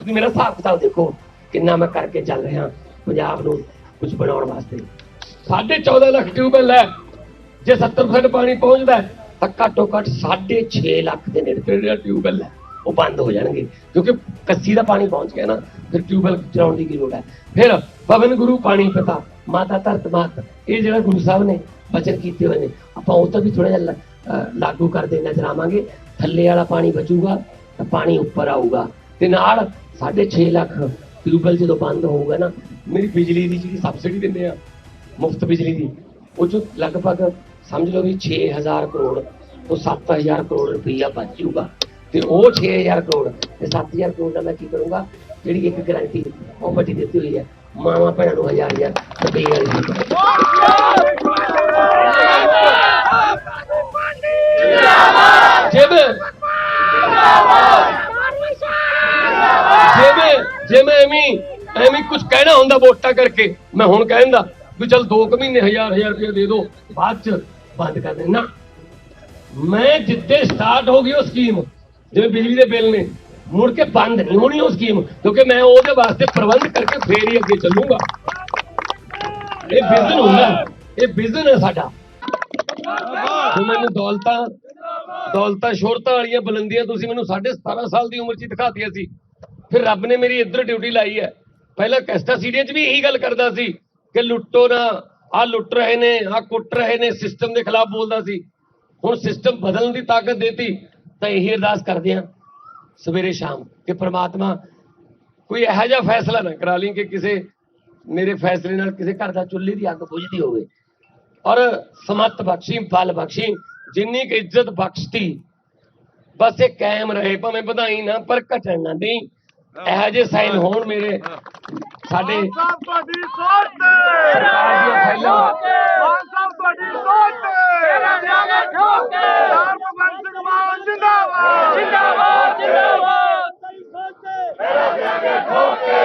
ਤੁਸੀਂ ਮੇਰਾ ਹਿਸਾਬ ਕਿਤਾਬ ਦੇਖੋ ਕਿੰਨਾ ਮੈਂ ਕਰਕੇ ਚੱਲ ਰਿਹਾ ਪੰਜਾਬ ਨੂੰ ਕੁਝ ਬਣਾਉਣ ਵਾਸਤੇ। 14.5 ਲੱਖ ਟਿਊਬਵੈਲ ਹੈ। ਜੇ 70% ਪਾਣੀ ਪਹੁੰਚਦਾ ਤਾਂ ਘੱਟੋ ਘੱਟ 6.5 ਲੱਖ ਦੇ ਨੇੜੇ ਤੇੜੇ ਟਿਊਬਵੈਲ ਹੈ, ਉਹ ਬੰਦ ਹੋ ਜਾਣਗੇ। ਕਿਉਂਕਿ ਕੱਸੀ ਦਾ ਪਾਣੀ ਪਹੁੰਚ ਗਿਆ ਨਾ, ਫਿਰ ਟਿਊਬਵੈਲ ਚਲਾਉਣ ਦੀ ਕੀ ਲੋੜ ਹੈ? ਫਿਰ ਪਵਨ ਗੁਰੂ ਪਾਣੀ ਪਿਤਾ, ਮਾਤਾ ਧਰਤ ਮਾਤ, ਇਹ ਜਿਹੜਾ ਗੁਰੂ ਸਾਹਿਬ ਨੇ ਬਚਨ ਕੀਤੇ ਹੋਏ ਨੇ, ਆਪਾਂ ਉਹ ਤਾਂ ਵੀ ਥੋੜਾ ਜਿਹਾ ਲਾਗੂ ਕਰਦੇ ਨਜ਼ਰ ਆਵਾਂਗੇ। ਥੱਲੇ ਵਾਲਾ ਪਾਣੀ ਬਚੂਗਾ, ਤਾਂ ਪਾਣੀ ਉੱਪਰ ਆਊਗਾ। ਤੇ ਨਾਲ 6.5 ਲੱਖ ਟਿਊਬਵੈਲ ਜਦੋਂ ਬੰਦ ਹੋਊਗਾ ਨਾ, ਮੇਰੀ ਬਿਜਲੀ ਦੀ ਜਿਹੜੀ ਸਬਸਿਡੀ ਦਿੰਦੇ ਆ, ਮੁਫਤ ਬਿਜਲੀ ਦੀ, ਉਹ 'ਚ ਲਗਭਗ ਸਮਝ ਲਓ ਵੀ 6000 ਕਰੋੜ ਤੋਂ 7000 ਕਰੋੜ ਰੁਪਈਆ ਬਚ ਜਾਊਗਾ। ਤੇ ਉਹ 6000 ਕਰੋੜ ਤੇ 7000 ਕਰੋੜ ਦਾ ਮੈਂ ਕੀ ਕਰੂੰਗਾ, ਜਿਹੜੀ ਇੱਕ ਗਾਰੰਟੀ ਉਹ ਵੱਡੀ ਦਿੱਤੀ ਹੋਈ ਹੈ, ਮਾਵਾਂ ਭੈਣਾਂ ਨੂੰ ਹਜ਼ਾਰ ਹਜ਼ਾਰ ਰੁਪਈਆ ਵਾਲੀ ਦਿੱਤੀ ਜੇ ਮੈਂ ਜੇ ਮੈਂ ਜੇ ਐਵੇਂ ਐਵੇਂ ਕੁਝ ਕਹਿਣਾ ਹੁੰਦਾ ਵੋਟਾਂ ਕਰਕੇ। ਮੈਂ ਹੁਣ ਕਹਿੰਦਾ ਵੀ ਚਲ 2 ਕੁ ਮਹੀਨੇ, ਹਜ਼ਾਰ ਹਜ਼ਾਰ ਰੁਪਏ ਦੇ ਦਿਓ ਬਾਅਦ ਚ ਬੰਦ ਕਰ ਦੇਣਾ ਮੈਂ ਜਿੱਦੇ ਸਟਾਰਟ ਹੋ ਗਈ ਉਹ ਸਕੀਮ ਜਿਵੇਂ ਬਿਜਲੀ ਦੇ ਬਿੱਲ ਨੇ, ਮੁੜ ਕੇ ਬੰਦ ਨਹੀਂ ਹੋਣੀ ਉਹ ਸਕੀਮ ਕਿਉਂਕਿ ਮੈਂ ਉਹਦੇ ਵਾਸਤੇ ਪ੍ਰਬੰਧ ਕਰਕੇ ਫੇਰ ਹੀ ਅੱਗੇ ਚੱਲੂਗਾ। ਇਹ ਵਿਜ਼ਨ ਹੁੰਦਾ, ਇਹ ਵਿਜ਼ਨ ਹੈ ਸਾਡਾ। ਜੋ ਮੈਨੂੰ ਦੌਲਤਾਂ ਦੌਲਤਾਂ, ਸ਼ੋਹਰਤਾਂ ਵਾਲੀਆਂ ਬੁਲੰਦੀਆਂ ਤੁਸੀਂ ਮੈਨੂੰ 17.5 ਸਾਲ ਦੀ ਉਮਰ 'ਚ ਦਿਖਾਤੀਆਂ ਸੀ। ਫਿਰ ਰੱਬ ਨੇ ਮੇਰੀ ਇੱਧਰ ਡਿਊਟੀ ਲਾਈ ਹੈ। ਪਹਿਲਾਂ ਕੈਸਟਾ ਸੀੜੀਆਂ 'ਚ ਵੀ ਇਹੀ ਗੱਲ ਕਰਦਾ ਸੀ ਕਿ ਲੁੱਟੋ ਨਾ ਆ ਲੁੱਟ ਰਹੇ ਨੇ ਆ ਕੁੱਟ ਰਹੇ ਨੇ ਸਿਸਟਮ ਦੇ ਖਿਲਾਫ ਬੋਲਦਾ ਸੀ। ਹੁਣ ਸਿਸਟਮ ਬਦਲਣ ਦੀ ਤਾਕਤ ਦੇਤੀ, ਤਾਂ ਇਹੀ ਅਰਦਾਸ ਕਰਦੇ ਆ ਸਵੇਰੇ ਸ਼ਾਮ ਕਿ ਪ੍ਰਮਾਤਮਾ ਕੋਈ ਇਹੋ ਜਿਹਾ ਫੈਸਲਾ ਨਾ ਕਰਾ ਲਈ ਕਿ ਕਿਸੇ ਮੇਰੇ ਫੈਸਲੇ ਨਾਲ ਕਿਸੇ ਘਰ ਦਾ ਚੁੱਲ੍ਹੇ ਦੀ ਅੱਗ ਬੁਝਦੀ ਹੋਵੇ। ਔਰ ਸਮਤ ਬਖਸ਼ੀ, ਫਲ ਬਖਸ਼ੀ, ਜਿੰਨੀ ਕੁ ਇੱਜ਼ਤ ਬਖਸ਼ਤੀ, ਬਸ ਇਹ ਕਾਇਮ ਰਹੇ, ਭਾਵੇਂ ਵਧਾਈ ਨਾ, ਪਰ ਘਟਣ ਨਾ ਨਹੀਂ ਇਹੋ ਜਿਹੇ ਸਾਈਨ ਹੋਣ ਮੇਰੇ। ਸਾਡੇ ਸਾਹਿਬ ਤੁਹਾਡੀ ਸੋਚ ਤੇ। ਸਾਹਿਬ ਤੁਹਾਡੀ ਸੋਚ ਤੇ। ਤੇਰਾ ਜਾਗਾ ਠੋਕੇ ਸਰਦਾਰ ਭਗਵੰਤ ਸਿੰਘ ਮਾਨ ਜਿੰਦਾਬਾਦ। ਜਿੰਦਾਬਾਦ ਜਿੰਦਾਬਾਦ। ਤੇਰਾ ਜਾਗਾ ਠੋਕੇ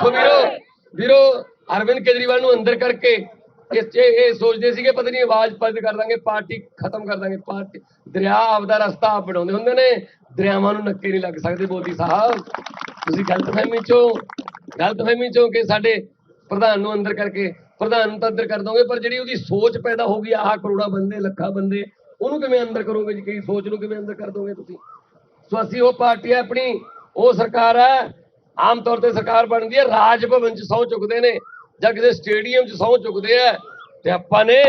ਸੋ ਵੀਰੋ ਵੀਰੋ ਅਰਵਿੰਦ ਕੇਜਰੀਵਾਲ ਨੂੰ ਅੰਦਰ ਕਰਕੇ ਇਸ ਇਹ ਸੋਚਦੇ ਸੀਗੇ, ਪਤਾ ਨਹੀਂ ਆਵਾਜ਼ ਬੰਦ ਕਰ ਦਾਂਗੇ, ਪਾਰਟੀ ਖਤਮ ਕਰ ਦਾਂਗੇ, ਪਾਰਟੀ, ਦਰਿਆ ਆਪਦਾ ਰਸਤਾ ਆਪ ਬਣਾਉਂਦੇ ਹੁੰਦੇ ਨੇ, ਦਰਿਆਵਾਂ ਨੂੰ ਨੱਕੇ ਨਹੀਂ ਲੱਗ ਸਕਦੇ ਮੋਦੀ ਸਾਹਿਬ। ਤੁਸੀਂ ਗਲਤਫਹਿਮੀ ਚੋਂ ਗਲਤਫਹਿਮੀ ਚੋਂ ਕਿ ਸਾਡੇ ਪ੍ਰਧਾਨ ਨੂੰ ਅੰਦਰ ਕਰਕੇ, ਪ੍ਰਧਾਨ ਨੂੰ ਤਾਂ ਅੰਦਰ ਕਰ ਦੋਗੇ, ਪਰ ਜਿਹੜੀ ਉਹਦੀ ਸੋਚ ਪੈਦਾ ਹੋ ਗਈ, ਆਹ ਕਰੋੜਾ ਬੰਦੇ, ਲੱਖਾਂ ਬੰਦੇ, ਉਹਨੂੰ ਕਿਵੇਂ ਅੰਦਰ ਕਰੋਗੇ ਜੀ? ਕਈ ਸੋਚ ਨੂੰ ਕਿਵੇਂ ਅੰਦਰ ਕਰ ਦੋਗੇ ਤੁਸੀਂ? ਸੋ ਅਸੀਂ ਉਹ ਪਾਰਟੀ ਹੈ ਆਪਣੀ, ਉਹ ਸਰਕਾਰ ਹੈ, ਆਮ ਤੌਰ ਤੇ ਸਰਕਾਰ ਬਣਦੀ ਹੈ, ਰਾਜ ਭਵਨ ਚ ਸਹੁੰ ਚੁੱਕਦੇ ਨੇ। ਜਾਂ ਕਿਸੇ ਸਟੇਡੀਅਮ ਚ ਸਹੁੰ ਚੁੱਕਦੇ ਆ ਤੇ ਆਪਾਂ ਨੇ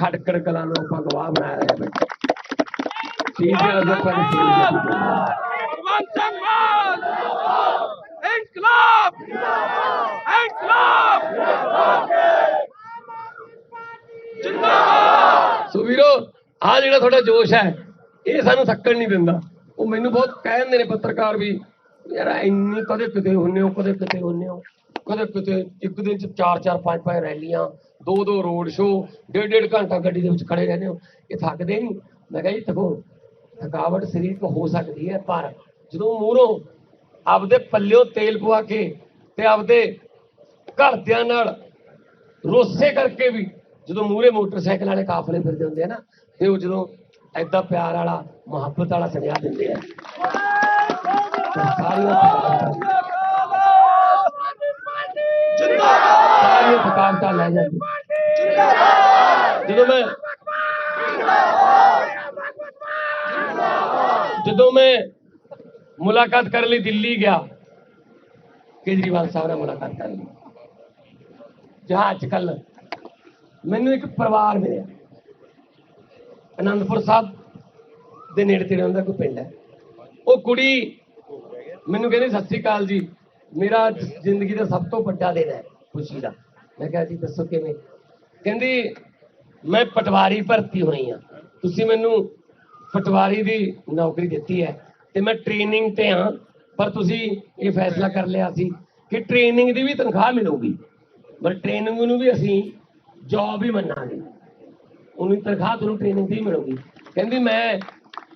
ਖੜਕੜ ਕਲਾਂ ਨੂੰ ਆਪਾਂ ਗਵਾਹ ਬਣਾਇਆ ਹੈ ਬਈ ਠੀਕ ਹੈ। ਪਰ ਇਨਕਲਾਬ। ਇਨਕਲਾਬ। ਜਿੰਦਾਬਾਦ। ਸੋ ਵੀਰੋ ਆ ਜਿਹੜਾ ਤੁਹਾਡਾ ਜੋਸ਼ ਹੈ ਇਹ ਸਾਨੂੰ ਥੱਕਣ ਨਹੀਂ ਦਿੰਦਾ। ਉਹ ਮੈਨੂੰ ਬਹੁਤ ਕਹਿੰਦੇ ਨੇ ਪੱਤਰਕਾਰ ਵੀ ਯਾਰ ਇੰਨੀ ਕਦੇ ਕਿਤੇ ਹੁੰਨੇ ਹੋ ਕਦੇ ਕਿਤੇ ਹੁੰਨੇ ਹੋ। ਕਦੇ ਕਿਤੇ ਇੱਕ ਦਿਨ ਚ ਚਾਰ ਚਾਰ ਪੰਜ ਪੰਜ ਰੈਲੀਆਂ ਦੋ ਦੋ ਰੋਡ ਸ਼ੋ ਡੇਢ ਡੇਢ ਘੰਟਾ ਗੱਡੀ ਦੇ ਵਿੱਚ ਖੜੇ ਰਹਿੰਦੇ ਹੋ। ਇਹ ਥੱਕਦੇ ਨਹੀਂ। ਮੈਂ ਕਿਹਾ ਜੀ ਦੇਖੋ ਥਕਾਵਟ ਸਰੀਰ ਤੋਂ ਹੋ ਸਕਦੀ ਹੈ ਪਰ ਜਦੋਂ ਮੂਹਰੋਂ ਆਪਦੇ ਪੱਲਿਓ ਤੇਲ ਪਵਾ ਕੇ ਤੇ ਆਪਦੇ ਘਰਦਿਆਂ ਨਾਲ ਰੋਸੇ ਕਰਕੇ ਵੀ ਜਦੋਂ ਮੂਰੇ ਮੋਟਰਸਾਈਕਲ ਵਾਲੇ ਕਾਫਲੇ ਫਿਰਦੇ ਹੁੰਦੇ ਆ ਨਾ ਤੇ ਉਹ ਜਦੋਂ ਐਦਾਂ ਪਿਆਰ ਵਾਲਾ ਮੁਹੱਬਤ ਵਾਲਾ ਸੁਨੇਹਾ ਦਿੰਦੇ ਆ। ਸਾਰੀਆਂ ਸਾਰੀਆਂ ਥਕਾਵਟਾਂ ਲੈ ਜਾਂਦੀ। ਜਦੋਂ ਮੈਂ ਜਦੋਂ ਮੈਂ ਮੁਲਾਕਾਤ ਕਰਨ ਲਈ ਦਿੱਲੀ ਗਿਆ, ਕੇਜਰੀਵਾਲ ਸਾਹਿਬ ਨਾਲ ਮੁਲਾਕਾਤ ਕਰਨ ਲਈ। ਜਹਾਜ਼ ਚ ਕੱਲ ਮੈਨੂੰ ਇੱਕ ਪਰਿਵਾਰ ਮਿਲਿਆ। ਅਨੰਦਪੁਰ ਸਾਹਿਬ ਦੇ ਨੇੜੇ ਤੇੜੇ ਹੁੰਦਾ ਕੋਈ ਪਿੰਡ ਹੈ। ਉਹ ਕੁੜੀ ਮੈਨੂੰ ਕਹਿੰਦੀ, ਸਤਿ ਸ੍ਰੀ ਅਕਾਲ ਜੀ, ਮੇਰਾ ਜ਼ਿੰਦਗੀ ਦਾ ਸਭ ਤੋਂ ਵੱਡਾ ਦਿਨ ਹੈ। ਖੁਸ਼ੀ ਦਾ ਮੈਂ ਕਿਹਾ ਜੀ, ਦੱਸੋ ਕਿਵੇਂ? ਕਹਿੰਦੀ, ਮੈਂ ਪਟਵਾਰੀ ਭਰਤੀ ਹੋਈ ਆ। ਤੁਸੀਂ ਮੈਨੂੰ ਪਟਵਾਰੀ ਦੀ ਨੌਕਰੀ ਦਿੱਤੀ ਹੈ ਤੇ ਮੈਂ ਟ੍ਰੇਨਿੰਗ ਤੇ ਹਾਂ ਪਰ ਤੁਸੀਂ ਇਹ ਫੈਸਲਾ ਕਰ ਲਿਆ ਸੀ ਕਿ ਟ੍ਰੇਨਿੰਗ ਦੀ ਵੀ ਤਨਖਾਹ ਮਿਲੂਗੀ। ਪਰ ਟ੍ਰੇਨਿੰਗ ਨੂੰ ਵੀ ਅਸੀਂ ਜੌਬ ਹੀ ਮੰਨਾਂਗੇ। ਉਹਨੂੰ ਤਨਖਾਹ ਤੁਹਾਨੂੰ ਟ੍ਰੇਨਿੰਗ ਦੀ ਮਿਲੂਗੀ। ਕਹਿੰਦੀ, ਮੈਂ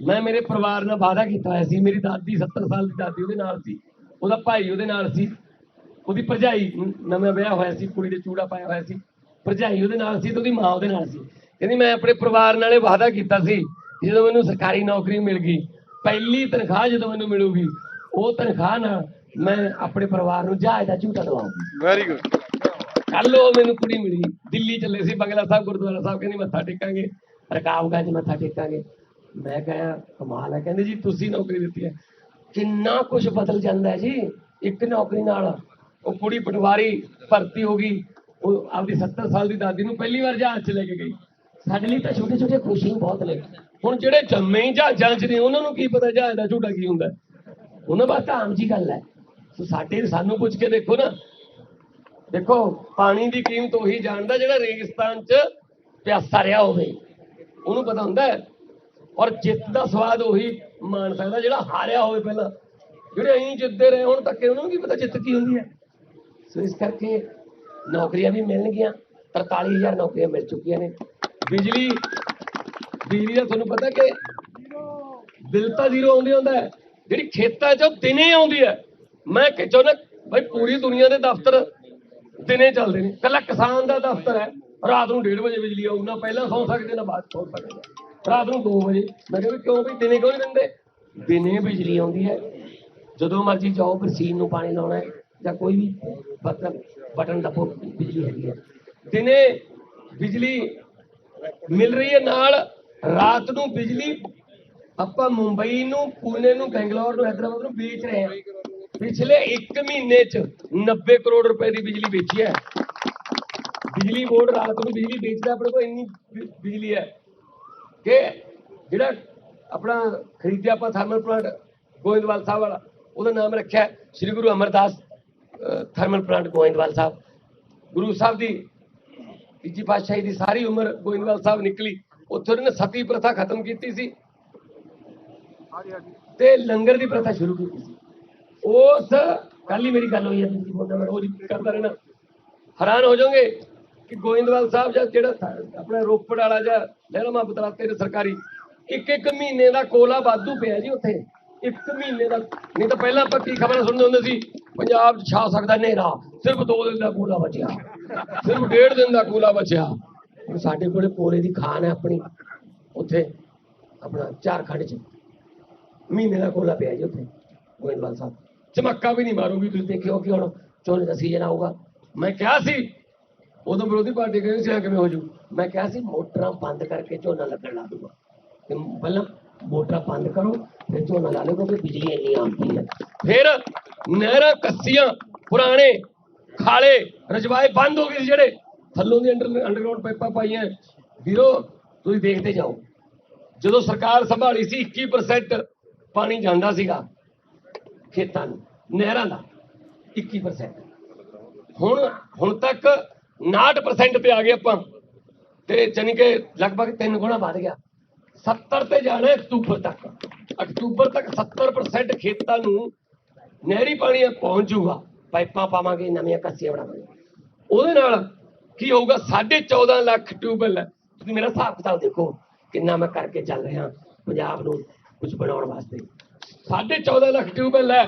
ਮੈਂ ਮੇਰੇ ਪਰਿਵਾਰ ਨਾਲ ਵਾਅਦਾ ਕੀਤਾ ਹੋਇਆ ਸੀ। ਮੇਰੀ ਦਾਦੀ 70 ਸਾਲ ਦੀ ਦਾਦੀ ਉਹਦੇ ਨਾਲ ਸੀ। ਉਹਦਾ ਭਾਈ ਉਹਦੇ ਨਾਲ ਸੀ। ਉਹਦੀ ਭਰਜਾਈ ਨਵਾਂ ਵਿਆਹ ਹੋਇਆ ਸੀ ਕੁੜੀ ਦੇ ਚੂੜਾ ਪਾਇਆ ਹੋਇਆ ਸੀ ਭਰਜਾਈ ਉਹਦੇ ਨਾਲ ਸੀ ਤੇ ਉਹਦੀ ਮਾਂ ਉਹਦੇ ਨਾਲ ਸੀ। ਕਹਿੰਦੀ ਮੈਂ ਆਪਣੇ ਪਰਿਵਾਰ ਨਾਲੇ ਵਾਅਦਾ ਕੀਤਾ ਸੀ ਜਦੋਂ ਮੈਨੂੰ ਸਰਕਾਰੀ ਨੌਕਰੀ ਮਿਲ ਗਈ ਪਹਿਲੀ ਤਨਖਾਹ ਜਦੋਂ ਮੈਨੂੰ ਮਿਲੂਗੀ ਉਹ ਤਨਖਾਹ ਨਾਲ ਮੈਂ ਆਪਣੇ ਪਰਿਵਾਰ ਨੂੰ ਜਹਾਜ਼ ਦਾ ਝੂਟਾ ਦਵਾਉਂਗੀ। ਵੈਰੀ ਗੁੱਡ ਕੱਲ ਉਹ ਮੈਨੂੰ ਕੁੜੀ ਮਿਲੀ ਦਿੱਲੀ ਚੱਲੇ ਸੀ ਬੰਗਲਾ ਸਾਹਿਬ ਗੁਰਦੁਆਰਾ ਸਾਹਿਬ ਕਹਿੰਦੀ ਮੱਥਾ ਟੇਕਾਂਗੇ ਰਕਾਬਗੰਜ ਮੱਥਾ ਟੇਕਾਂਗੇ। ਮੈਂ ਕਿਹਾ ਕਮਾਲ ਹੈ ਕਹਿੰਦੇ ਜੀ ਤੁਸੀਂ ਨੌਕਰੀ ਦਿੱਤੀ ਹੈ। ਕਿੰਨਾ ਕੁਝ ਬਦਲ ਜਾਂਦਾ ਹੈ ਜੀ ਇੱਕ ਨੌਕਰੀ ਨਾਲ। ਉਹ ਕੁੜੀ ਪਟਵਾਰੀ ਭਰਤੀ ਹੋ ਗਈ, ਉਹ ਆਪਦੀ 70 ਸਾਲ ਦੀ ਦਾਦੀ ਨੂੰ ਪਹਿਲੀ ਵਾਰ ਜਹਾਜ਼ 'ਚ ਲੈ ਕੇ ਗਈ। ਸਾਡੇ ਲਈ ਤਾਂ ਛੋਟੇ ਛੋਟੇ ਖੁਸ਼ੀਆਂ ਬਹੁਤ ਨੇ। ਹੁਣ ਜਿਹੜੇ ਜੰਮੇ ਹੀ ਜਹਾਜ਼ਾਂ 'ਚ ਨੇ, ਉਹਨਾਂ ਨੂੰ ਕੀ ਪਤਾ ਜਹਾਜ਼ ਦਾ ਝੂਟਾ ਕੀ ਹੁੰਦਾ? ਹੈ। ਉਹਨਾਂ ਬਾਤ ਆਮ ਜੀ ਗੱਲ ਹੈ। ਸੋ ਸਾਡੇ, ਸਾਨੂੰ ਪੁੱਛ ਕੇ ਦੇਖੋ ਨਾ। ਦੇਖੋ, ਪਾਣੀ ਦੀ ਕੀਮਤ ਉਹੀ ਜਾਣਦਾ ਜਿਹੜਾ ਰੇਗਿਸਤਾਨ 'ਚ ਪਿਆਸਾ ਰਿਹਾ ਹੋਵੇ। ਉਹਨੂੰ ਪਤਾ ਹੁੰਦਾ ਹੈ। ਔਰ ਜਿੱਤ ਦਾ ਸਵਾਦ ਉਹੀ ਮਾਣ ਸਕਦਾ ਜਿਹੜਾ ਹਾਰਿਆ ਹੋਵੇ ਪਹਿਲਾਂ। ਜਿਹੜੇ ਐਂ ਜਿੱਤਦੇ ਰਹੇ ਹੁਣ ਤੱਕ ਉਹਨਾਂ ਨੂੰ ਕੀ ਪਤਾ ਜਿੱਤ ਕੀ ਹੁੰਦੀ ਹੈ। ਸੋ ਇਸ ਕਰਕੇ ਨੌਕਰੀਆਂ ਵੀ ਮਿਲਣਗੀਆਂ 43000 ਨੌਕਰੀਆਂ ਮਿਲ ਚੁੱਕੀਆਂ ਨੇ। ਬਿਜਲੀ ਬਿਜਲੀ ਦਾ ਤੁਹਾਨੂੰ ਪਤਾ ਕਿ ਬਿੱਲ ਤਾਂ ਜ਼ੀਰੋ ਆਉਂਦੇ ਹੁੰਦਾ ਹੈ। ਜਿਹੜੀ ਖੇਤਾਂ 'ਚ ਉਹ ਦਿਨੇ ਆਉਂਦੀ ਹੈ। ਮੈਂ ਕਿ ਚਾਹੁੰਦਾ ਭਾਈ ਪੂਰੀ ਦੁਨੀਆ ਦੇ ਦਫ਼ਤਰ ਦਿਨੇ ਚੱਲਦੇ ਨੇ। ਕੱਲਾ ਕਿਸਾਨ ਦਾ ਦਫ਼ਤਰ ਹੈ। ਰਾਤ ਨੂੰ 1:30 ਵਜੇ ਬਿਜਲੀ ਆਊ, ਨਾ ਪਹਿਲਾਂ ਸੌ ਸਕਦੇ, ਨਾ ਬਾਅਦ ਸੌ ਸਕਦੇ। ਰਾਤ ਨੂੰ 2 ਵਜੇ। ਮੈਂ ਕਿਹਾ ਵੀ ਕਿਉਂ ਵੀ ਦਿਨੇ ਕਿਉਂ ਨਹੀਂ ਦਿੰਦੇ? ਦਿਨੇ ਬਿਜਲੀ ਆਉਂਦੀ ਹੈ। ਜਦੋਂ ਮਰਜ਼ੀ ਜਾਓ ਫਿਰ ਸੀਨ ਨੂੰ ਪਾਣੀ ਲਾਉਣਾ ਹੈ। ਜਾਂ ਕੋਈ ਵੀ ਮਤਲਬ ਬਟਨ ਦਬੋ, ਬਿਜਲੀ ਹੈਗੀ ਹੈ। ਦਿਨੇ ਬਿਜਲੀ ਮਿਲ ਰਹੀ ਹੈ ਨਾਲ, ਰਾਤ ਨੂੰ ਬਿਜਲੀ ਆਪਾਂ ਮੁੰਬਈ ਨੂੰ ਪੂਨੇ ਨੂੰ, ਬੈਂਗਲੌਰ ਨੂੰ, ਹੈਦਰਾਬਾਦ ਨੂੰ ਵੇਚ ਰਹੇ ਹਾਂ। ਪਿਛਲੇ 1 ਮਹੀਨੇ ਚ 90 ਕਰੋੜ ਰੁਪਏ ਦੀ ਬਿਜਲੀ ਵੇਚੀ ਹੈ। ਬਿਜਲੀ ਬੋਰਡ ਰਾਤ ਨੂੰ ਬਿਜਲੀ ਵੇਚਦਾ, ਆਪਣੇ ਕੋਲ ਇੰਨੀ ਬਿਜਲੀ ਹੈ ਕਿ ਜਿਹੜਾ ਆਪਣਾ ਖਰੀਦਿਆ ਆਪਾਂ ਥਰਮਲ ਪਲਾਂਟ ਗੋਇੰਦਵਾਲ ਸਾਹਿਬ ਵਾਲਾ, ਉਹਦਾ ਨਾਮ ਰੱਖਿਆ ਸ੍ਰੀ ਗੁਰੂ ਅਮਰਦਾਸ ਥਰਮਲ ਪਲਾਂਟ ਗੋਇੰਦਵਾਲ ਸਾਹਿਬ। ਗੁਰੂ ਸਾਹਿਬ ਦੀ ਤੀਜੀ ਪਾਤਸ਼ਾਹੀ ਦੀ ਸਾਰੀ ਉਮਰ ਗੋਇੰਦਵਾਲ ਸਾਹਿਬ ਨਿਕਲੀ। ਉੱਥੇ ਉਹਨੇ ਸਤੀ ਪ੍ਰਥਾ ਖਤਮ ਕੀਤੀ ਸੀ। ਤੇ ਲੰਗਰ ਦੀ ਪ੍ਰਥਾ ਸ਼ੁਰੂ ਕੀਤੀ ਸੀ। ਉਸ ਕੱਲ ਹੀ ਮੇਰੀ ਗੱਲ ਹੋਈ ਹੈ ਤੁਸੀਂ ਬੋਲਣਾ ਮੈਂ ਰੋਜ਼ ਕਰਦਾ ਰਹਿਣਾ। ਹੈਰਾਨ ਹੋ ਜਾਓਗੇ ਕਿ ਗੋਇੰਦਵਾਲ ਸਾਹਿਬ ਜਾਂ ਜਿਹੜਾ ਆਪਣਾ ਰੋਪੜ ਵਾਲਾ ਜਾਂ ਲਹਿਰਾ ਮੁਹੱਬਤ ਰਾਤੇ ਦੇ ਸਰਕਾਰੀ ਇੱਕ ਇੱਕ ਮਹੀਨੇ ਦਾ ਕੋਲਾ ਵਾਧੂ ਪਿਆ ਜੀ ਉੱਥੇ। ਇੱਕ ਮਹੀਨੇ ਦਾ ਨਹੀਂ ਤਾਂ ਪਹਿਲਾਂ ਆਪਾਂ ਕੀ ਖਬਰਾਂ ਸੁਣਦੇ ਹੁੰਦੇ ਸੀ? ਪੰਜਾਬ 'ਚ ਛਾ ਸਕਦਾ ਹਨੇਰਾ। ਸਿਰਫ ਦੋ ਦਿਨ ਦਾ ਕੋਲਾ ਬਚਿਆ। ਸਿਰਫ ਡੇਢ ਦਿਨ ਦਾ ਕੋਲਾ ਬਚਿਆ। ਸਾਡੇ ਕੋਲੇ ਕੋਲੇ ਦੀ ਖਾਨ ਹੈ ਆਪਣੀ। ਉੱਥੇ ਆਪਣਾ ਝਾਰਖੰਡ 'ਚ। ਮਹੀਨੇ ਦਾ ਕੋਲਾ ਪਿਆ ਜੀ ਉੱਥੇ, ਗੋਇੰਦਵਾਲ ਸਾਹਿਬ। ਚਮੱਕਾ ਵੀ ਨਹੀਂ ਮਾਰੂਗੀ, ਤੁਸੀਂ ਦੇਖਿਓ ਕਿ ਹੁਣ ਝੋਨੇ ਦਾ ਸੀਜ਼ਨ ਆਊਗਾ। ਮੈਂ ਕਿਹਾ ਸੀ, ਉਦੋਂ ਵਿਰੋਧੀ ਪਾਰਟੀ ਕਹਿੰਦੀ ਸੀ ਕਿਵੇਂ ਹੋ ਜੂ? ਮੈਂ ਕਿਹਾ ਸੀ, ਮੋਟਰਾਂ ਬੰਦ ਕਰਕੇ ਝੋਨਾ ਲੱਗਣ ਲਾ ਦੂੰਗਾ। ਤੇ ਪਹਿਲਾਂ ਮੋਟਰਾਂ ਬੰਦ ਕਰੋ, ਫਿਰ ਝੋਨਾ ਲਾ ਲਓ ਕਿਉਂਕਿ ਬਿਜਲੀ ਇੰਨੀ ਆਉਂਦੀ ਹੈ। ਫਿਰ ਨਹਿਰਾਂ ਕੱਸੀਆਂ, ਪੁਰਾਣੇ, ਖਾਲੇ, ਰਜਵਾਏ ਬੰਦ ਹੋ ਗਏ ਸੀ ਜਿਹੜੇ। ਥੱਲੋਂ ਦੀ ਅੰਡਰ ਅੰਡਰਗਰਾਉਂਡ ਪਾਈਪਾਂ ਪਾਈਆਂ। ਵੀਰੋ, ਤੁਸੀਂ ਦੇਖਦੇ ਜਾਓ। ਜਦੋਂ ਸਰਕਾਰ ਸੰਭਾਲੀ ਸੀ 21% ਪਾਣੀ ਜਾਂਦਾ ਸੀਗਾ ਖੇਤਾਂ ਨੂੰ, ਨਹਿਰਾਂ ਦਾ 21% ਹੁਣ ਹੁਣ ਤੱਕ 59% ਤੇ ਆ ਗਏ ਆਪਾਂ। ਤੇ ਜਾਣੀ ਕਿ ਲਗਭਗ ਤਿੰਨ ਗੁਣਾ ਵੱਧ ਗਿਆ। 70 ਤੇ ਜਾਣਾ ਅਕਤੂਬਰ ਤੱਕ। ਅਕਤੂਬਰ ਤੱਕ 70% ਖੇਤਾਂ ਨੂੰ ਨਹਿਰੀ ਪਾਣੀ ਪਹੁੰਚ ਜਾਊਗਾ। ਪਾਈਪਾਂ ਪਾਵਾਂਗੇ, ਨਵੀਆਂ ਕੱਸੀਆਂ ਬਣਾਵਾਂਗੇ। ਉਹਦੇ ਨਾਲ ਕੀ ਹੋਊਗਾ? 14.5 ਲੱਖ ਟਿਊਬਵੈੱਲ ਹੈ। ਤੁਸੀਂ ਮੇਰਾ ਹਿਸਾਬ ਕਿਤਾਬ ਦੇਖੋ, ਕਿੰਨਾ ਮੈਂ ਕਰਕੇ ਚੱਲ ਰਿਹਾ ਪੰਜਾਬ ਨੂੰ ਕੁਝ ਬਣਾਉਣ ਵਾਸਤੇ। 14.5 ਲੱਖ ਟਿਊਬਵੈੱਲ ਹੈ।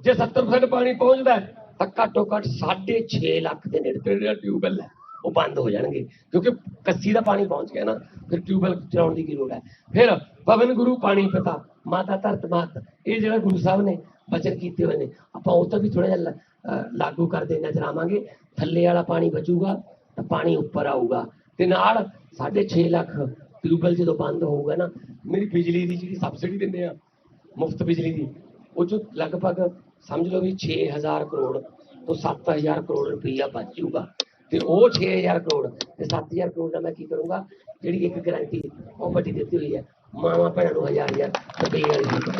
ਜੇ 70% ਪਾਣੀ ਪਹੁੰਚਦਾ ਤਾਂ ਘੱਟੋ ਘੱਟ 6.5 ਲੱਖ ਦੇ ਨੇੜੇ ਤੇੜੇ ਜਿਹੜਾ ਟਿਊਬਵੈੱਲ ਹੈ। ਉਹ ਬੰਦ ਹੋ ਜਾਣਗੇ। ਕਿਉਂਕਿ ਕੱਸੀ ਦਾ ਪਾਣੀ ਪਹੁੰਚ ਗਿਆ ਨਾ, ਫਿਰ ਟਿਊਬਵੈੱਲ ਚਲਾਉਣ ਦੀ ਕੀ ਲੋੜ ਹੈ? ਫਿਰ ਪਵਨ ਗੁਰੂ ਪਾਣੀ ਪਿਤਾ, ਮਾਤਾ ਧਰਤ ਮਾਤ, ਇਹ ਜਿਹੜਾ ਗੁਰੂ ਸਾਹਿਬ ਨੇ ਬਚਨ ਕੀਤੇ ਹੋਏ ਨੇ, ਆਪਾਂ ਉਹ ਤਾਂ ਵੀ ਥੋੜਾ ਜਿਹਾ ਲਾਗੂ ਕਰਦੇ ਨਜ਼ਰ ਆਵਾਂਗੇ। ਥੱਲੇ ਵਾਲਾ ਪਾਣੀ ਬਚੂਗਾ, ਤਾਂ ਪਾਣੀ ਉੱਪਰ ਆਊਗਾ। ਤੇ ਨਾਲ 6.5 ਲੱਖ ਟਿਊਬਵੈੱਲ ਜਦੋਂ ਬੰਦ ਹੋਊਗਾ ਨਾ, ਮੇਰੀ ਬਿਜਲੀ ਦੀ ਜਿਹੜੀ ਸਬਸਿਡੀ ਦਿੰਦੇ ਆ, ਮੁਫਤ ਬਿਜਲੀ ਦੀ, ਉਹ ਚੋਂ ਲਗਭਗ ਸਮਝ ਲਓ ਵੀ 6000 ਕਰੋੜ ਤੋਂ 7000 ਕਰੋੜ ਰੁਪਈਆ ਬਚ ਜਾਊਗਾ। ਤੇ ਉਹ 6000 ਕਰੋੜ ਤੇ 7000 ਕਰੋੜ ਦਾ ਮੈਂ ਕੀ ਕਰੂੰਗਾ? ਜਿਹੜੀ ਇੱਕ ਗਾਰੰਟੀ ਉਹ ਵੱਡੀ ਦਿੱਤੀ ਹੋਈ ਹੈ, ਮਾਵਾਂ ਭੈਣਾਂ ਨੂੰ ਹਜ਼ਾਰ ਹਜ਼ਾਰ ਰੁਪਏ ਵਾਲੀ ਦੇ।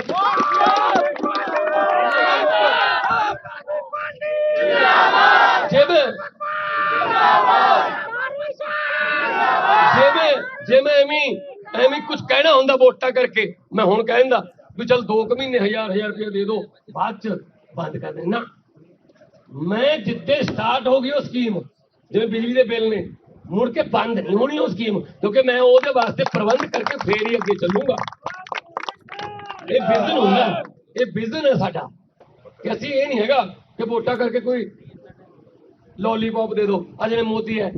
ਜੇ ਮੈਂ ਐਵੇਂ ਹੀ- ਐਵੇਂ ਕੁਝ ਕਹਿਣਾ ਹੁੰਦਾ ਵੋਟਾਂ ਕਰਕੇ। ਮੈਂ ਹੁਣ ਕਹਿੰਦਾ ਵੀ ਚਲ 2 ਕੁ ਮਹੀਨੇ ਹਜ਼ਾਰ ਹਜ਼ਾਰ ਰੁਪਏ ਦੇ ਦਿਓ ਬਾਅਦ ਚ ਬੰਦ ਕਰ ਦੇਣਾ ਮੈਂ ਜਿੱਦੇ ਸਟਾਰਟ ਹੋ ਗਈ ਉਹ ਸਕੀਮ ਜਿਵੇਂ ਬਿਜਲੀ ਦੇ ਬਿੱਲ ਨੇ, ਮੁੜ ਕੇ ਬੰਦ ਨਹੀਂ ਹੋਣੀ ਉਹ ਸਕੀਮ ਕਿਉਂਕਿ ਮੈਂ ਉਹਦੇ ਵਾਸਤੇ ਪ੍ਰਬੰਧ ਕਰਕੇ ਫੇਰ ਹੀ ਅੱਗੇ ਚੱਲੂਗਾ। ਇਹ ਵਿਜ਼ਨ ਹੁੰਦਾ, ਇਹ ਵਿਜ਼ਨ ਹੈ ਸਾਡਾ। ਕਿ ਅਸੀਂ ਇਹ ਨਹੀਂ ਹੈਗਾ ਕਿ ਵੋਟਾਂ ਕਰਕੇ ਕੋਈ ਲੋਲੀਪੌਪ ਦੇ ਦਿਓ ਆ ਜਿਵੇਂ ਮੋਦੀ ਹੈ,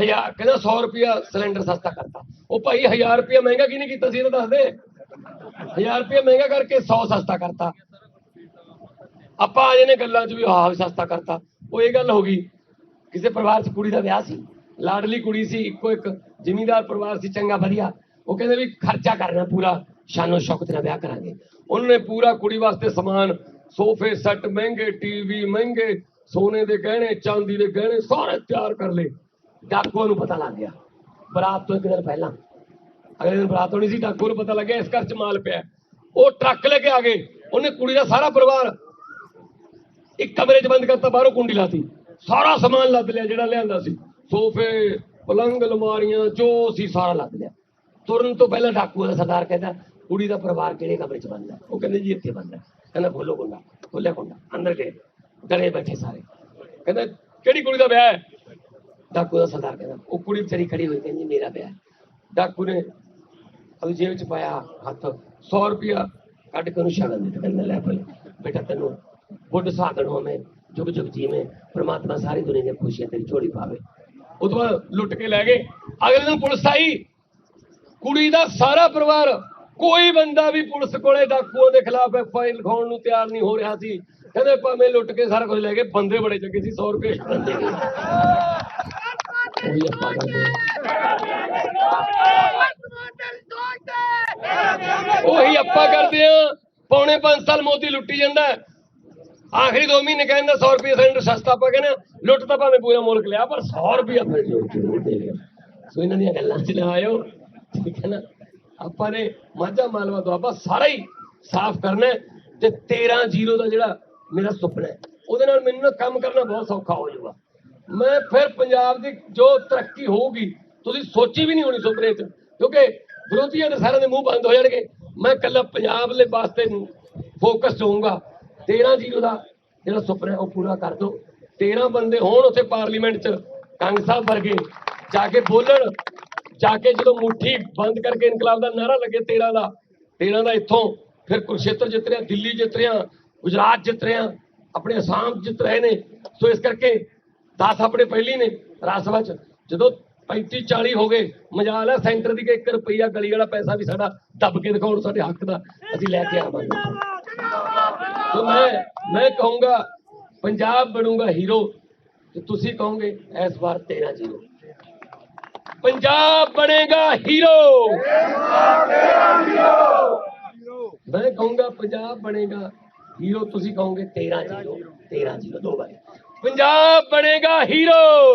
ਹਜ਼ਾਰ, ਕਹਿੰਦਾ 100 ਰੁਪਿਆ ਸਿਲੰਡਰ ਸਸਤਾ ਕਰਤਾ। ਉਹ ਭਾਈ 1000 ਰੁਪਿਆ ਮਹਿੰਗਾ ਕਿਹਨੇ ਕੀਤਾ ਸੀ, ਇਹਨੂੰ ਦੱਸ ਦੇ। 1000 ਰੁਪਏ ਮਹਿੰਗਾ ਕਰਕੇ 100 ਸਸਤਾ ਕਰਤਾ। ਆਪਾਂ ਆ ਨੇ ਗੱਲਾਂ 'ਚ ਵੀ, ਆਹ ਵੀ ਸਸਤਾ ਕਰਤਾ। ਉਹ ਇਹ ਗੱਲ ਹੋ ਗਈ ਕਿਸੇ ਪਰਿਵਾਰ 'ਚ ਕੁੜੀ ਦਾ ਵਿਆਹ ਸੀ, ਲਾਡਲੀ ਕੁੜੀ ਸੀ, ਇੱਕੋ ਇੱਕ ਜ਼ਿਮੀਂਦਾਰ ਪਰਿਵਾਰ ਸੀ, ਚੰਗਾ ਵਧੀਆ। ਉਹ ਕਹਿੰਦੇ ਵੀ ਖਰਚਾ ਕਰਨਾ ਪੂਰਾ, ਸ਼ਾਨੋ ਸ਼ੌਕਤ ਨਾਲ ਵਿਆਹ ਕਰਾਂਗੇ। ਉਹਨਾਂ ਨੇ ਪੂਰਾ ਕੁੜੀ ਵਾਸਤੇ ਸਮਾਨ, ਸੋਫੇ, ਸੈੱਟ, ਮਹਿੰਗੇ ਟੀਵੀ, ਮਹਿੰਗੇ ਸੋਨੇ ਦੇ ਗਹਿਣੇ, ਚਾਂਦੀ ਦੇ ਗਹਿਣੇ, ਸਾਰੇ ਤਿਆਰ ਕਰ ਲਏ। ਡਾਕੂਆਂ ਨੂੰ ਪਤਾ ਲੱਗ ਗਿਆ। ਬਰਾਤ ਤੋਂ ਇੱਕ ਦਿਨ ਪਹਿਲਾਂ, ਅਗਲੇ ਦਿਨ ਬਰਾਤ ਹੋਣੀ ਸੀ ਡਾਕੂ ਨੂੰ ਪਤਾ ਲੱਗਿਆ ਇਸ ਘਰ 'ਚ ਮਾਲ ਪਿਆ। ਉਹ ਟਰੱਕ ਲੈ ਕੇ ਆ ਗਏ। ਉਹਨੇ ਕੁੜੀ ਦਾ ਸਾਰਾ ਪਰਿਵਾਰ ਇੱਕ ਕਮਰੇ 'ਚ ਬੰਦ ਕਰਤਾ, ਬਾਹਰੋਂ ਕੁੰਡੀ ਲਾਤੀ। ਸਾਰਾ ਸਮਾਨ ਲੱਦ ਲਿਆ ਜਿਹੜਾ ਲਿਆਂਦਾ ਸੀ। ਸੋਫੇ, ਪਲੰਗ, ਅਲਮਾਰੀਆਂ, ਜੋ ਸੀ ਸਾਰਾ ਲੱਦ ਲਿਆ। ਤੁਰਨ ਤੋਂ ਪਹਿਲਾਂ ਡਾਕੂ ਦਾ ਸਰਦਾਰ ਕਹਿੰਦਾ, ਕੁੜੀ ਦਾ ਪਰਿਵਾਰ ਕਿਹੜੇ ਕਮਰੇ 'ਚ ਬੰਦ ਉਹ ਕਹਿੰਦੇ ਜੀ ਇੱਥੇ ਬੰਦ ਕਹਿੰਦਾ ਖੋਲੋ ਕੁੰਡਾ, ਖੋਲਿਆ ਕੁੰਡਾ, ਅੰਦਰ ਗਏ ਡਰੇ ਬੈਠੇ ਸਾਰੇ। ਕਹਿੰਦਾ, ਕਿਹੜੀ ਕੁੜੀ ਦਾ ਵਿਆਹ ਹੈ? ਡਾਕੂ ਦਾ ਸਰਦਾਰ ਕਹਿੰਦਾ, ਉਹ ਕੁੜੀ ਵਿਚਾਰੀ ਖੜੀ ਹੋਈ ਕਹਿੰਦੀ, ਮੇਰਾ ਵਿਆਹ ਡਾਕੂ ਨੇ ਆਪਣੀ ਜੇਬ 'ਚ ਪਾਇਆ ਹੱਥ 100 ਰੁਪਿਆ ਕੱਢ ਕੇ ਉਹਨੂੰ ਸ਼ਗਨ ਦਿੱਤਾ। ਕਹਿੰਦਾ, ਲੈ ਭਾਈ ਬੇਟਾ ਤੈਨੂੰ ਬੁੱਢ ਸਾਧਣੋਂ ਮੈਂ ਜੁਗ ਜੁਗ ਜੀਵੇਂ ਪ੍ਰਮਾਤਮਾ ਸਾਰੀ ਦੁਨੀਆ ਦੀਆਂ ਖੁਸ਼ੀਆਂ ਤੇਰੀ ਝੋਲੀ ਪਾਵੇ। ਉਹ ਤੋਂ ਬਾਅਦ ਲੁੱਟ ਕੇ ਲੈ ਗਏ। ਅਗਲੇ ਦਿਨ ਪੁਲਿਸ ਆਈ। ਕੁੜੀ ਦਾ ਸਾਰਾ ਪਰਿਵਾਰ, ਕੋਈ ਬੰਦਾ ਵੀ ਪੁਲਿਸ ਕੋਲੇ ਡਾਕੂਆਂ ਦੇ ਖਿਲਾਫ ਫਾਈਲ ਲਿਖਾਉਣ ਨੂੰ ਤਿਆਰ ਨਹੀਂ ਹੋ ਰਿਹਾ ਸੀ। ਕਹਿੰਦੇ ਭਾਵੇਂ ਲੁੱਟ ਕੇ ਸਾਰਾ ਕੁਝ ਲੈ ਗਏ, ਬੰਦੇ ਬੜੇ ਚੰਗੇ ਸੀ 100 ਰੁਪਏ ਸ਼ਗਨ ਉਹੀ ਆਪਾਂ ਕਰਦੇ ਹਾਂ। ਉਹੀ ਆਪਾਂ ਕਰਦੇ ਆ ਪੌਣੇ 5 ਸਾਲ ਮੋਦੀ ਲੁੱਟੀ ਜਾਂਦਾ ਆਖਰੀ 2 ਮਹੀਨੇ ਕਹਿੰਦਾ 100 ਰੁਪਏ ਸਿਲੰਡਰ ਸਸਤਾ ਪਾ ਕੇ ਲੁੱਟ ਤਾਂ ਭਾਵੇਂ ਪੂਰਾ ਮੁਲਕ ਲਿਆ, ਪਰ 100 ਰੁਪਏ ਫਿਰ ਸੋ ਇਹਨਾਂ ਦੀਆਂ ਗੱਲਾਂ ਚ ਨਾ ਆਇਓ ਠੀਕ ਹੈ ਨਾ? ਆਪਾਂ ਨੇ ਮਾਝਾ ਮਾਲਵਾ ਦੁਆਬਾ ਸਾਰਾ ਹੀ ਸਾਫ਼ ਕਰਨਾ ਹੈ ਤੇ 13 ਜ਼ੀਰੋ ਦਾ ਜਿਹੜਾ ਮੇਰਾ ਸੁਪਨਾ ਹੈ, ਉਹਦੇ ਨਾਲ ਮੈਨੂੰ ਨਾ ਕੰਮ ਕਰਨਾ ਬਹੁਤ ਸੌਖਾ ਹੋ ਜਾਊਗਾ। ਮੈਂ ਫਿਰ ਪੰਜਾਬ ਦੀ ਜੋ ਤਰੱਕੀ ਹੋਊਗੀ, ਤੁਸੀਂ ਸੋਚੀ ਵੀ ਨਹੀਂ ਹੋਣੀ ਸੁਪਨੇ 'ਚ, ਕਿਉਂਕਿ ਵਿਰੋਧੀਆਂ ਦੇ ਸਾਰਿਆਂ ਦੇ ਮੂੰਹ ਬੰਦ ਹੋ ਜਾਣਗੇ। ਮੈਂ ਕੱਲਾ ਪੰਜਾਬ ਦੇ ਵਾਸਤੇ ਫੋਕਸ ਹੋਊਂਗਾ। 13 ਜ਼ੀਰੋ ਦਾ ਜਿਹੜਾ ਸੁਪਨਾ ਉਹ ਪੂਰਾ ਕਰ ਦੋ। 13 ਬੰਦੇ ਹੋਣ ਉੱਥੇ ਪਾਰਲੀਮੈਂਟ 'ਚ ਕੰਗ ਸਾਹਿਬ ਵਰਗੇ। ਜਾ ਕੇ ਬੋਲਣ, ਜਾ ਕੇ ਜਦੋਂ ਮੁੱਠੀ ਬੰਦ ਕਰਕੇ ਇਨਕਲਾਬ ਦਾ ਨਾਰਾ ਲੱਗੇ 13 ਦਾ 13 ਦਾ ਇੱਥੋਂ ਫਿਰ ਕੁਰਸ਼ੇਤਰ ਜਿੱਤ ਰਿਹਾ, ਦਿੱਲੀ ਜਿੱਤ ਰਿਹਾ, ਗੁਜਰਾਤ ਜਿੱਤ ਰਿਹਾ, ਆਪਣੇ ਅਸਾਮ ਜਿੱਤ ਰਹੇ ਨੇ। ਸੋ ਇਸ ਕਰਕੇ 10 ਆਪਣੇ ਪਹਿਲੀ ਨੇ ਰਾਜ ਸਭਾ ਚ। ਜਦੋਂ 35 40 ਹੋ ਗਏ, ਮਜਾਲ ਹੈ ਸੈਂਟਰ ਦੀ ਕਿ 1 ਰੁਪਈਆ ਗਲੀ ਵਾਲਾ ਪੈਸਾ ਵੀ ਸਾਡਾ ਦੱਬ ਕੇ ਦਿਖਾਉਣ ਸਾਡੇ ਹੱਕ ਦਾ, ਅਸੀਂ ਲੈ ਕੇ ਆਵਾਂਗੇ। ਸੋ ਮੈਂ ਮੈਂ ਕਹੂੰਗਾ, ਪੰਜਾਬ ਬਣੂਗਾ ਹੀਰੋ, ਤੇ ਤੁਸੀਂ ਕਹੋਗੇ, ਇਸ ਵਾਰ 13 ਜ਼ੀਰੋ। ਪੰਜਾਬ ਬਣੇਗਾ ਹੀਰੋ। ਮੈਂ ਕਹੂੰਗਾ, ਪੰਜਾਬ ਬਣੇਗਾ ਹੀਰੋ, ਤੁਸੀਂ ਕਹੋਗੇ 13 ਜ਼ੀਰੋ 13 ਜ਼ੀਰੋ, ਦੋ ਵਾਰੀ। ਪੰਜਾਬ ਬਣੇਗਾ ਹੀਰੋ।